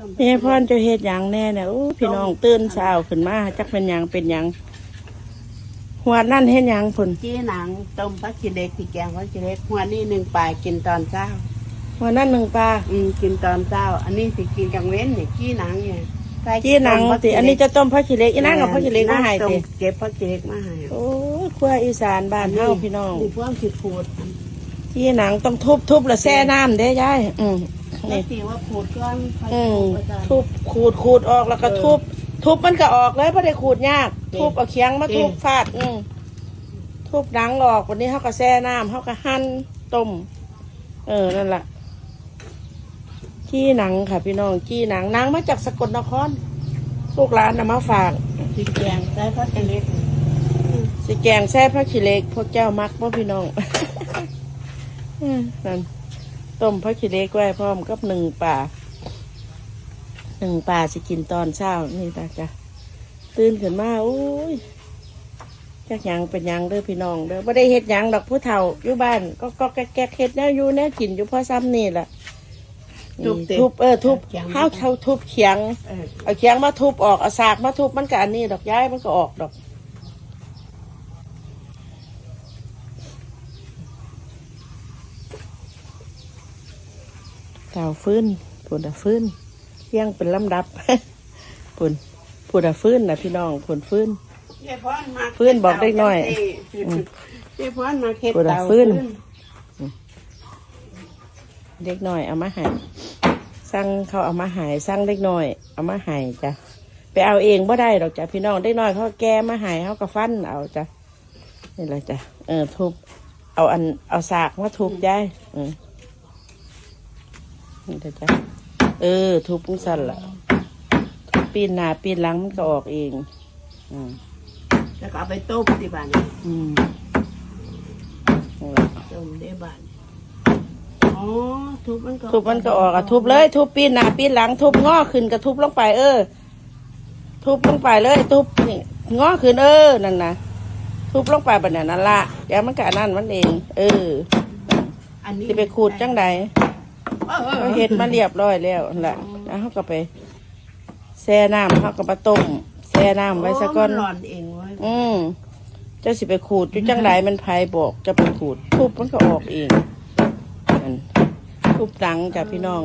ต้มแม่พ่อนจะเฮ็ดหยังแน่เนี่ยโอ้พี่น้องตื่นเช้าขึ้นมาจักเป็นหยังเป็นหยังหัวนั่นเฮ็ดหยังพุ่นจี้หนังต้มพักกิเล็กที่แกงพักกิเล็กหัวนี่หนึ่งปลายกินตอนเช้า หัวนั่นหนึ่งปลาอืมกินตอนเช้า อันนี้สิกินกลางเว้นเนี่ยจี้หนังเนี่ยใส่จี้หนังต้มผักติอันนี้จะต้มผักขี้เหล็กอีนั่งกับผักขี้เหล็กมาให้ต้ติเก็บพักกิเล็กมาให้โอ้ยครัวอีสานบ้านเฮาพี่น้องนี่พวกสิขูดจี้หนังต้องทุบทุบแล้วแช่น้ำเด้ยายอืม นี่นี่ตีว่าขูดก้อนค่อยอืมขูดอาจารย์ทุบขูดขูดออกแล้วก็ทุบ ทุบมันก็ออกเลยไม่ได้ขูดยากจริงทุบเอาเคียงมาจริงทุบฟาด อืมทุบดังออกวันนี้เขาก็แช่น้ำเขาก็หั่นต้ม เออนั่นแหละจี้หนังค่ะ พี่น้องจี้หนังหนังมาจากสกลนครลูกหลานนำมาฝากสิแกงใส่พักกิเล็กสิแกงแซ่บผักขี้เหล็กพวกเจ้ามักพ่พี่น้อง อืมนั่น ต้มผักขี้เหล็กไว้พร้อมกับหนึ่งป่าหนึ่งป่าสิกินตอนเช้านี่ตาจ้ะตื่นขึ้นมาโอ้ยจักหยังเป็นหยังเด้อพี่น้องเด้อไม่ได้เฮ็ดหยังดอกผู้เฒ่าอยู่บ้านก็ก็แก๊กแก๊กเฮ็ดแนวอยู่แนวกินอยู่เพราะซ้ำนี่แหละนี่ทุบเออทุบห้าวเท่าทุบเขียงเออเอาเคียงมาทุบออกเอาสากมาทุบมันก็อันนี้ดอกย้ายมันก็ออกดอก เต่าฟื้นผุดอะฟื้นเที่ยงเป็นลำดับผุนผุดอะฟื้นนะพี่น้องผุนฟื้นเจ๊พรมาฟื้นบอกเด็กน้อยอืมเจ๊พรมาเค็ดปวดอะเตาฟื้นเด็กน้อยเอามาใหายสั่งเขาเอามาใหายสั่งเด็กน้อย เอามาใหายจ้ะไปเอาเองบ่ได้ดอกจ้ะพี่น้องเด็กน้อยเขาแก้มาใหายเขาก็ฟันเอาจ้ะนี่แหละจ้ะเออทุบเอาอันเอาสากมาทุบย้ายอืม นี่เด้อจ้ะเออ ทุบปุ้งสั่นละทุบปีนหน้าปีนหลังมันก็ออกเองอืมแล้วก็เอาไปต้มที่บ้านนี่อืมนี่แหละต้มได้บ้าน อ๋อ ทุบมันก็ทุบมันก็ออกอะทุบเลย ทุบปีนหน้าปีนหลัง ทุบงอขึ้นก็ทุบลงไป เออ ทุบลงไปเลย ทุบนี่งอขึ้นเออนั่นนะทุบลงไปแบบนั้นนั่นละเดี๋ยวมันก็อันนั่นมันเอง เอออันนี้ที่ไปขูดจังใด เออเออก็ดมาเรียบร้อยแล้วนั่นละแล้วเขาก็ไปแช่น้ำเขาก็มาต้มแช่น้ำไว้ซะก่อน ร้อนเองเว้ยอืมเจ้าสิไปขูดอยู่จังใดมันไผบอกจะไปขูดทุบมันก็ออกเองนั่นทุบดังจ้ะพี่น้อง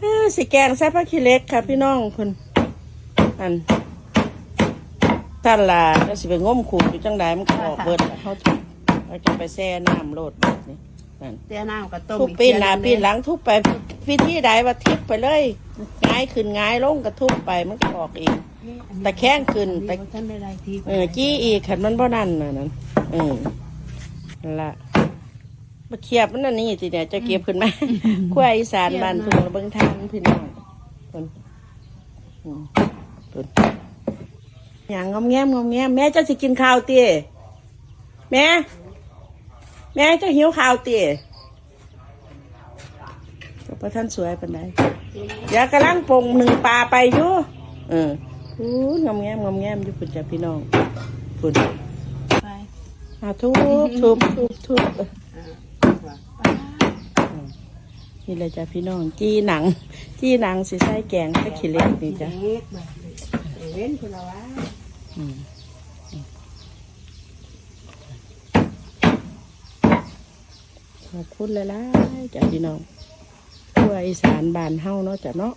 เอ้อสิแกงใส่ผักขี้เหล็กค่ะพี่น้องคุณอันท่านล่ะเจ้าสิไปง้มขูดอยู่จังใดมันก็ออกเบิดเขาจะเขาจะไปแช่น้ำโลดแบบนี้ นั่นเตี้ยน้ำกับต้มทุบปีนหน้าปีนหลังทุบไปพิธีใดว่าทิพไปเลยง่ายขึ้นง่ายลงก็ทุบไปมันก็ออกเองตะแคงขึ้นแต่ตะท่านได้ไรทีเออจี้อีกขันมันบ่นั่นน่ะนั่นเออนั่นละมาเขียบมันนั่นนี่สิเนี่ยจะเก็บขึ้นมาขั้วอีสานบ้านทุ่งระเบิงทางพี่น้องคนอืมคนอย่างงอมแงมงอมแงมแม่เจะสิกินข้าวตีแม่ แม่เจะหิวข้าวตีก็พระท่านสวยปันไดอย่ากำลังปงหนึ่งปลาไปอยู่เออพูนงอมแงมงอมแงมอยู่พุ่นจ้ะพี่น้องพุ่นไปอ่าทุบทุบทุบทุบอ่านี่เลยจ้ะพี่น้องจี้หนังจี้หนังสิใส่แกงตะขี้เล็กนี่จ้ะเล็กแบบนี้เว้นคุณละวะ อืม ขอบคุณหลยล่ะจ้ะพี่น้องทั่วอีสานบ้านเฮาเนาะจ้ะเนาะ